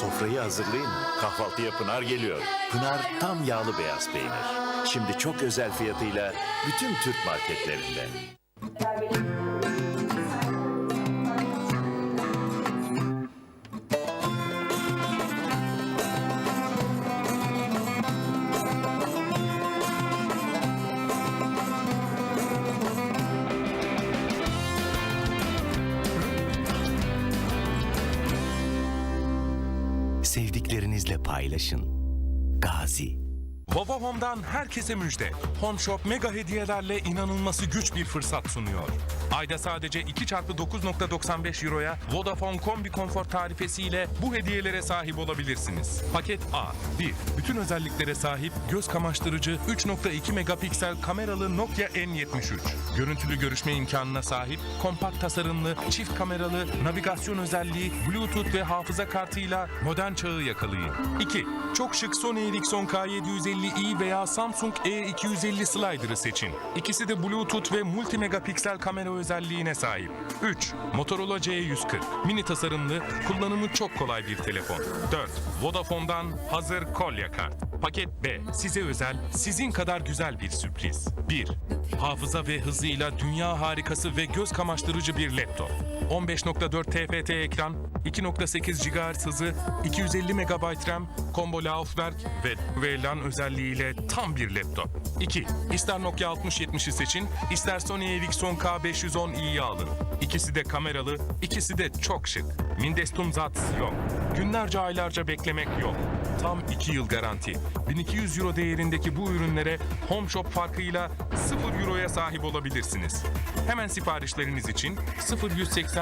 Sofrayı hazırlayın. Kahvaltıya Pınar geliyor. Pınar tam yağlı beyaz peynir. Şimdi çok özel fiyatıyla bütün Türk marketlerinde. Sevdiklerinizle paylaşın. Gazi. Baba Home'dan herkese müjde. Home Shop mega hediyelerle inanılması güç bir fırsat sunuyor. Ayda sadece 2 çarpı 9.95 euroya Vodafone Kombi Konfor tarifesiyle bu hediyelere sahip olabilirsiniz. Paket A 1. Bütün özelliklere sahip göz kamaştırıcı 3.2 megapiksel kameralı Nokia N73. Görüntülü görüşme imkanına sahip kompakt tasarımlı çift kameralı navigasyon özelliği Bluetooth ve hafıza kartıyla modern çağı yakalayın. 2. Çok şık Sony Ericsson K750i veya Samsung E250 Slider'ı seçin. İkisi de Bluetooth ve multi megapiksel kamera özelliğine sahip. 3. Motorola C140. Mini tasarımlı, kullanımı çok kolay bir telefon. 4. Vodafone'dan hazır kolye kart. Paket B. Size özel, sizin kadar güzel bir sürpriz. 1. Hafıza ve hızıyla dünya harikası ve göz kamaştırıcı bir laptop. 15.4 TFT ekran, 2.8 GHz hızı, 250 MB RAM, combo laufwerk ve, ve LAN özelliğiyle tam bir laptop. 2. İster Nokia 6070'i seçin, ister Sony Ericsson K510i'yi alın. İkisi de kameralı, ikisi de çok şık. Mindestum Zat yok. Günlerce aylarca beklemek yok. Tam 2 yıl garanti. 1200 euro değerindeki bu ürünlere Home Shop farkıyla 0 euroya sahip olabilirsiniz. Hemen siparişleriniz için 0185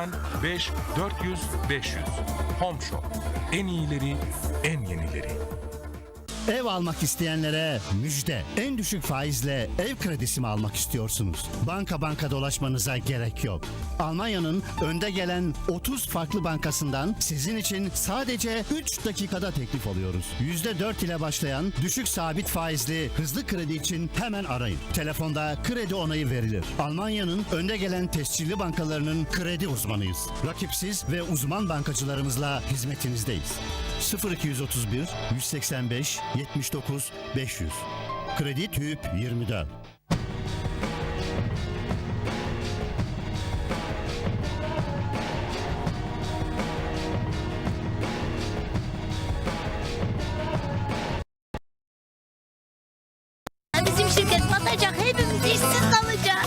400 500. Home Shop. En iyileri, en yenileri. Ev almak isteyenlere müjde. En düşük faizle ev kredisi mi almak istiyorsunuz? Banka banka dolaşmanıza gerek yok. Almanya'nın önde gelen 30 farklı bankasından sizin için sadece 3 dakikada teklif alıyoruz. %4 ile başlayan düşük sabit faizli hızlı kredi için hemen arayın. Telefonda kredi onayı verilir. Almanya'nın önde gelen tescilli bankalarının kredi uzmanıyız. Rakipsiz ve uzman bankacılarımızla hizmetinizdeyiz. 0231 185 79 500 Kredi TÜP 24 Bizim şirket batacak, hepimiz işsiz kalacak.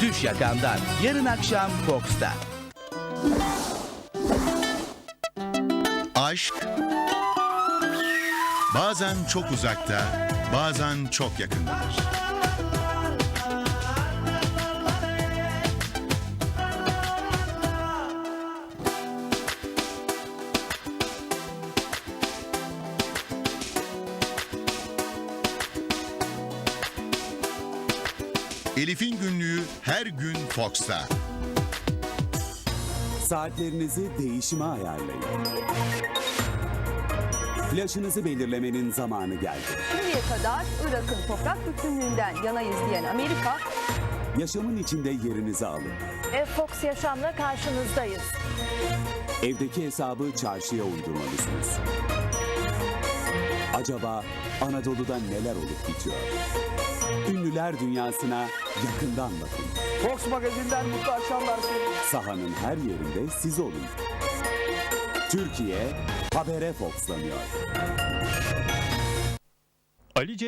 Düş yakamdan yarın akşam Fox'ta. Aşk bazen çok uzakta, bazen çok yakındadır. Elif'in günlüğü her gün Fox'ta. Saatlerinizi değişime ayarlayın. Flaşınızı belirlemenin zamanı geldi. Şimdiye kadar Irak'ın toprak bütünlüğünden yanayız diyen Amerika, Yaşamın içinde yerinizi alın. Fox Yaşam'la karşınızdayız. Evdeki hesabı çarşıya uydurmalısınız. Acaba Anadolu'da neler olup bitiyor? Ünlüler dünyasına yakından bakın. Fox Magazin'den mutlu akşamlar Sahanın her yerinde siz olun. Türkiye habere foxlanıyor. Ali C.